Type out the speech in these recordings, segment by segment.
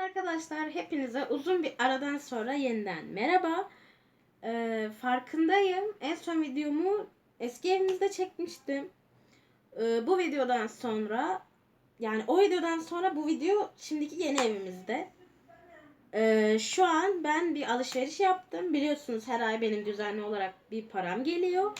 arkadaşlar, hepinize uzun bir aradan sonra yeniden merhaba. Ee, farkındayım. En son videomu eski evimizde çekmiştim. Ee, bu videodan sonra, yani o videodan sonra bu video şimdiki yeni evimizde. Ee, şu an ben bir alışveriş yaptım. Biliyorsunuz her ay benim düzenli olarak bir param geliyor.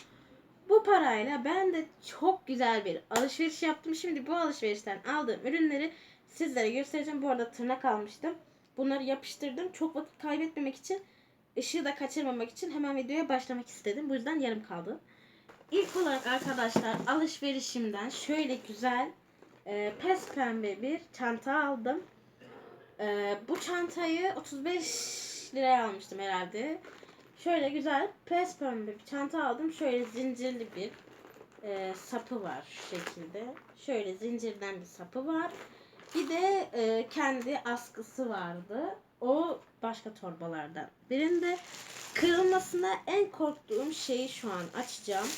Bu parayla ben de çok güzel bir alışveriş yaptım. Şimdi bu alışverişten aldığım ürünleri sizlere göstereceğim. Bu arada tırnak almıştım. Bunları yapıştırdım. Çok vakit kaybetmemek için, ışığı da kaçırmamak için hemen videoya başlamak istedim. Bu yüzden yarım kaldı. İlk olarak arkadaşlar alışverişimden şöyle güzel e, pes pembe bir çanta aldım. E, bu çantayı 35 liraya almıştım herhalde. Şöyle güzel pes pembe bir çanta aldım. Şöyle zincirli bir e, sapı var şu şekilde. Şöyle zincirden bir sapı var. Bir de e, kendi askısı vardı. O başka torbalardan birinde. Kırılmasına en korktuğum şeyi şu an açacağım.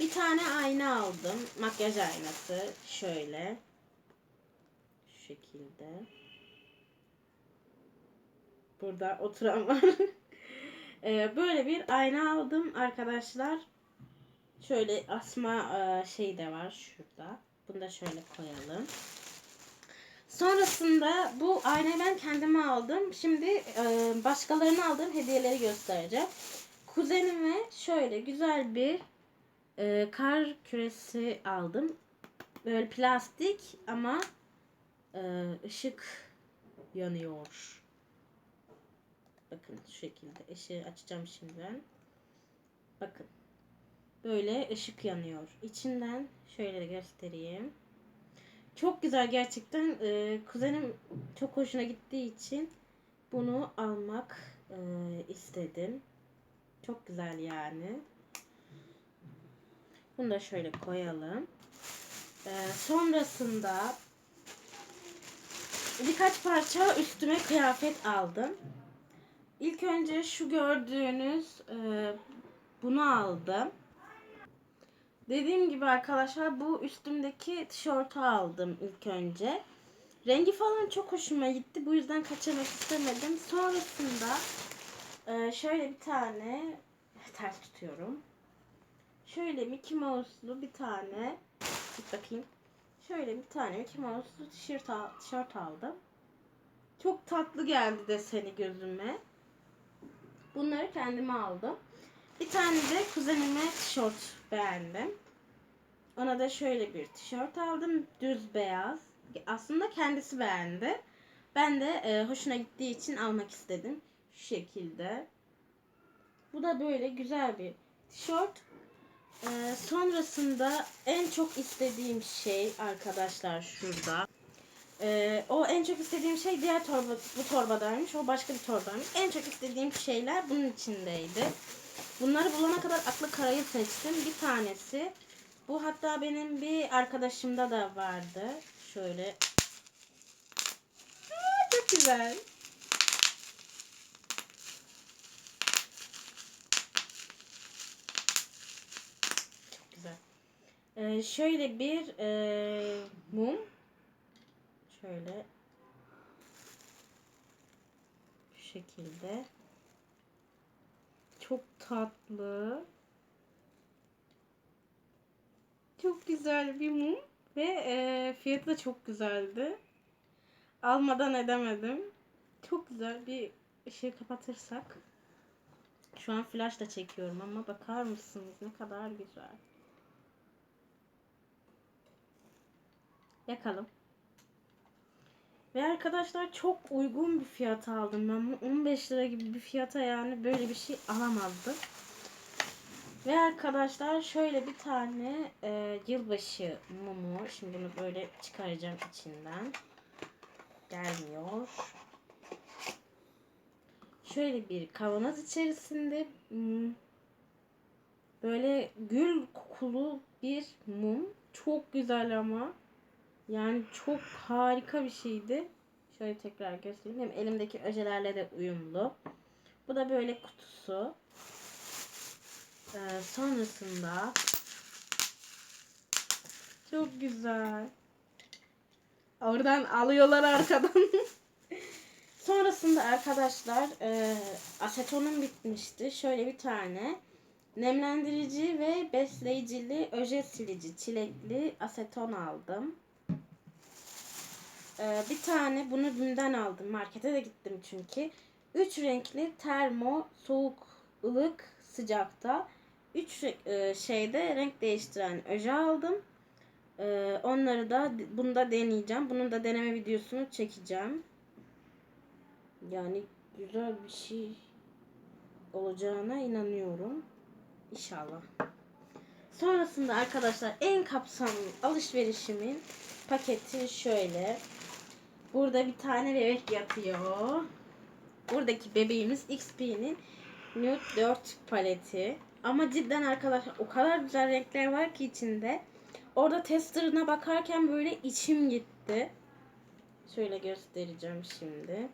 Bir tane ayna aldım. Makyaj aynası. Şöyle. Şu şekilde. Burada oturan var. Ee, böyle bir ayna aldım arkadaşlar. Şöyle asma e, şey de var şurada. Bunu da şöyle koyalım. Sonrasında bu aynayı ben kendime aldım. Şimdi e, başkalarına aldığım hediyeleri göstereceğim. Kuzenime şöyle güzel bir e, kar küresi aldım. Böyle plastik ama e, ışık yanıyor. Bakın şu şekilde ışığı açacağım şimdi ben. Bakın. Böyle ışık yanıyor. İçinden şöyle göstereyim. Çok güzel gerçekten. Ee, kuzenim çok hoşuna gittiği için bunu almak e, istedim. Çok güzel yani. Bunu da şöyle koyalım. Ee, sonrasında birkaç parça üstüme kıyafet aldım. İlk önce şu gördüğünüz e, bunu aldım. Dediğim gibi arkadaşlar bu üstümdeki tişörtü aldım ilk önce. Rengi falan çok hoşuma gitti. Bu yüzden kaçırmak istemedim. Sonrasında e, şöyle bir tane ters tutuyorum. Şöyle Mickey Mouse'lu bir tane git bakayım. Şöyle bir tane Mickey Mouse'lu tişört, tişört aldım. Çok tatlı geldi deseni gözüme. Bunları kendime aldım. Bir tane de kuzenime tişört beğendim. Ona da şöyle bir tişört aldım. Düz beyaz. Aslında kendisi beğendi. Ben de e, hoşuna gittiği için almak istedim. Şu şekilde. Bu da böyle güzel bir tişört. E, sonrasında en çok istediğim şey arkadaşlar şurada. Ee, o en çok istediğim şey diğer torba bu torbadaymış. O başka bir torbaymış. En çok istediğim şeyler bunun içindeydi. Bunları bulana kadar aklı karayı seçtim. Bir tanesi bu hatta benim bir arkadaşımda da vardı. Şöyle. Aa, çok güzel. Çok güzel. Ee, şöyle bir e, mum. Şöyle şu şekilde çok tatlı. Çok güzel bir mum ve e, fiyatı da çok güzeldi. Almadan edemedim. Çok güzel bir ışığı kapatırsak. Şu an flash da çekiyorum ama bakar mısınız? Ne kadar güzel. Yakalım ve arkadaşlar çok uygun bir fiyata aldım ben. 15 lira gibi bir fiyata yani böyle bir şey alamazdım. Ve arkadaşlar şöyle bir tane e, yılbaşı mumu. Şimdi bunu böyle çıkaracağım içinden. Gelmiyor. Şöyle bir kavanoz içerisinde hmm, böyle gül kokulu bir mum. Çok güzel ama. Yani çok harika bir şeydi. Şöyle tekrar göstereyim. Hem elimdeki öjelerle de uyumlu. Bu da böyle kutusu. Ee, sonrasında çok güzel. Oradan alıyorlar arkadan. Sonrasında arkadaşlar e, asetonum bitmişti. Şöyle bir tane nemlendirici ve besleyicili öje silici çilekli aseton aldım. E, bir tane bunu dünden aldım. Markete de gittim çünkü. Üç renkli termo soğuk ılık sıcakta. Üç e, şeyde renk değiştiren öje aldım. E, onları da bunu da deneyeceğim. Bunun da deneme videosunu çekeceğim. Yani güzel bir şey olacağına inanıyorum. İnşallah. Sonrasında arkadaşlar en kapsamlı alışverişimin paketi şöyle. Burada bir tane bebek yatıyor. Buradaki bebeğimiz XP'nin Nude 4 paleti. Ama cidden arkadaşlar o kadar güzel renkler var ki içinde. Orada testerına bakarken böyle içim gitti. Şöyle göstereceğim şimdi.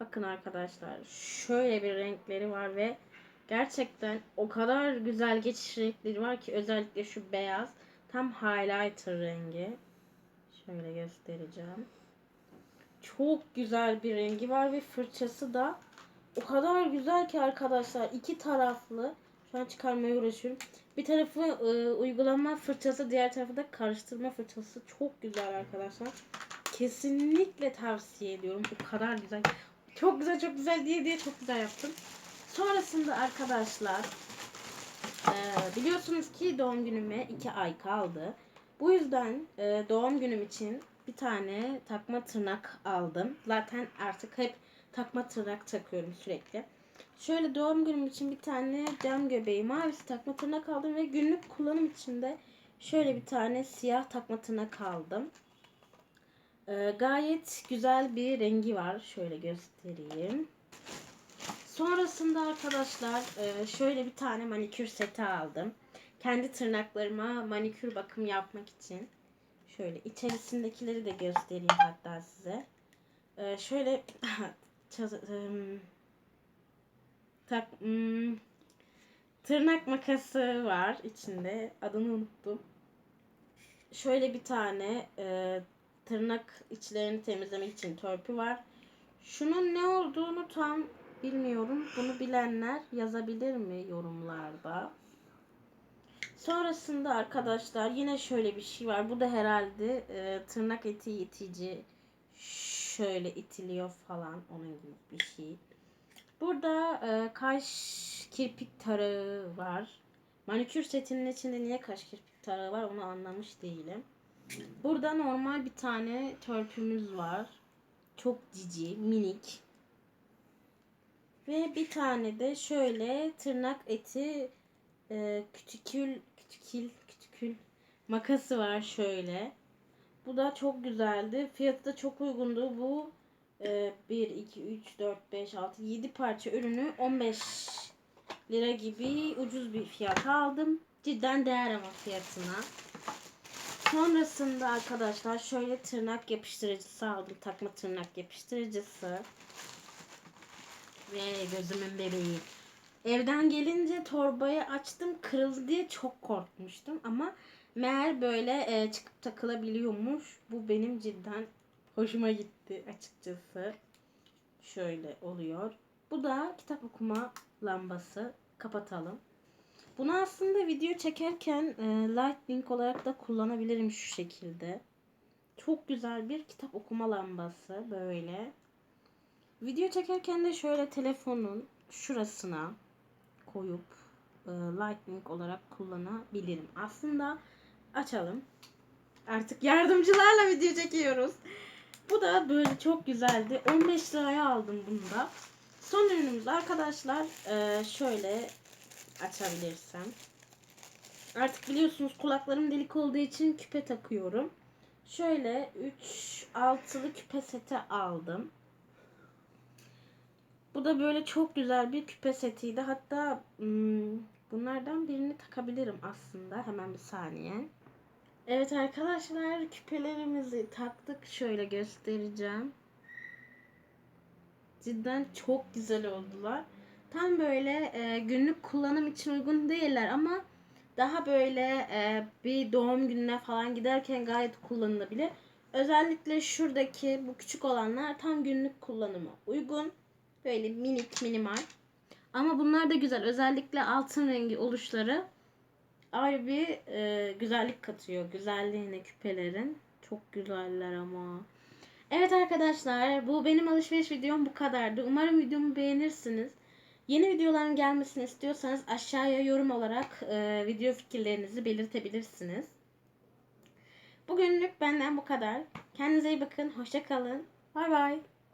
Bakın arkadaşlar şöyle bir renkleri var ve gerçekten o kadar güzel geçiş renkleri var ki özellikle şu beyaz tam highlighter rengi. Şöyle göstereceğim. Çok güzel bir rengi var ve fırçası da o kadar güzel ki arkadaşlar iki taraflı. Şu an çıkarmaya uğraşıyorum. Bir tarafı e, uygulama fırçası, diğer tarafı da karıştırma fırçası. Çok güzel arkadaşlar. Kesinlikle tavsiye ediyorum. O kadar güzel. Çok güzel çok güzel diye diye çok güzel yaptım. Sonrasında arkadaşlar e, biliyorsunuz ki doğum günüme iki ay kaldı. Bu yüzden e, doğum günüm için bir tane takma tırnak aldım. Zaten artık hep takma tırnak takıyorum sürekli. Şöyle doğum günüm için bir tane cam göbeği mavisi takma tırnak aldım ve günlük kullanım için de şöyle bir tane siyah takma tırnak aldım. Ee, gayet güzel bir rengi var. Şöyle göstereyim. Sonrasında arkadaşlar e, şöyle bir tane manikür seti aldım. Kendi tırnaklarıma manikür bakım yapmak için. Şöyle içerisindekileri de göstereyim hatta size. Ee, şöyle tak, tırnak makası var içinde. Adını unuttum. Şöyle bir tane e, tırnak içlerini temizlemek için törpü var. Şunun ne olduğunu tam bilmiyorum. Bunu bilenler yazabilir mi yorumlarda? Sonrasında arkadaşlar yine şöyle bir şey var. Bu da herhalde e, tırnak eti itici. Şöyle itiliyor falan onun gibi bir şey. Burada e, kaş kirpik tarağı var. Manikür setinin içinde niye kaş kirpik tarağı var onu anlamış değilim. Burada normal bir tane törpümüz var. Çok cici, minik. Ve bir tane de şöyle tırnak eti e, küçükül, küçükül, küçükül makası var şöyle. Bu da çok güzeldi. Fiyatı da çok uygundu. Bu e, 1, 2, 3, 4, 5, 6, 7 parça ürünü 15 lira gibi ucuz bir fiyata aldım. Cidden değer ama fiyatına. Sonrasında arkadaşlar şöyle tırnak yapıştırıcısı aldım. Takma tırnak yapıştırıcısı. Ve gözümün bebeği. Evden gelince torbayı açtım kırıldı diye çok korkmuştum ama meğer böyle e, çıkıp takılabiliyormuş. Bu benim cidden hoşuma gitti açıkçası. Şöyle oluyor. Bu da kitap okuma lambası. Kapatalım. Bunu aslında video çekerken e, lightning olarak da kullanabilirim şu şekilde. Çok güzel bir kitap okuma lambası böyle. Video çekerken de şöyle telefonun şurasına koyup e, lightning olarak kullanabilirim. Aslında açalım. Artık yardımcılarla video çekiyoruz. Bu da böyle çok güzeldi. 15 liraya aldım bunu da. Son ürünümüz arkadaşlar e, şöyle açabilirsem. Artık biliyorsunuz kulaklarım delik olduğu için küpe takıyorum. Şöyle 3 altılı küpe seti aldım. Bu da böyle çok güzel bir küpe setiydi. Hatta hmm, bunlardan birini takabilirim aslında. Hemen bir saniye. Evet arkadaşlar küpelerimizi taktık. Şöyle göstereceğim. Cidden çok güzel oldular. Tam böyle e, günlük kullanım için uygun değiller ama daha böyle e, bir doğum gününe falan giderken gayet kullanılabilir. özellikle şuradaki bu küçük olanlar tam günlük kullanıma uygun. Böyle minik minimal. Ama bunlar da güzel. Özellikle altın rengi oluşları ayrı bir e, güzellik katıyor. Güzelliğine küpelerin. Çok güzeller ama. Evet arkadaşlar bu benim alışveriş videom bu kadardı. Umarım videomu beğenirsiniz. Yeni videoların gelmesini istiyorsanız aşağıya yorum olarak e, video fikirlerinizi belirtebilirsiniz. Bugünlük benden bu kadar. Kendinize iyi bakın. Hoşça kalın. Bay bay.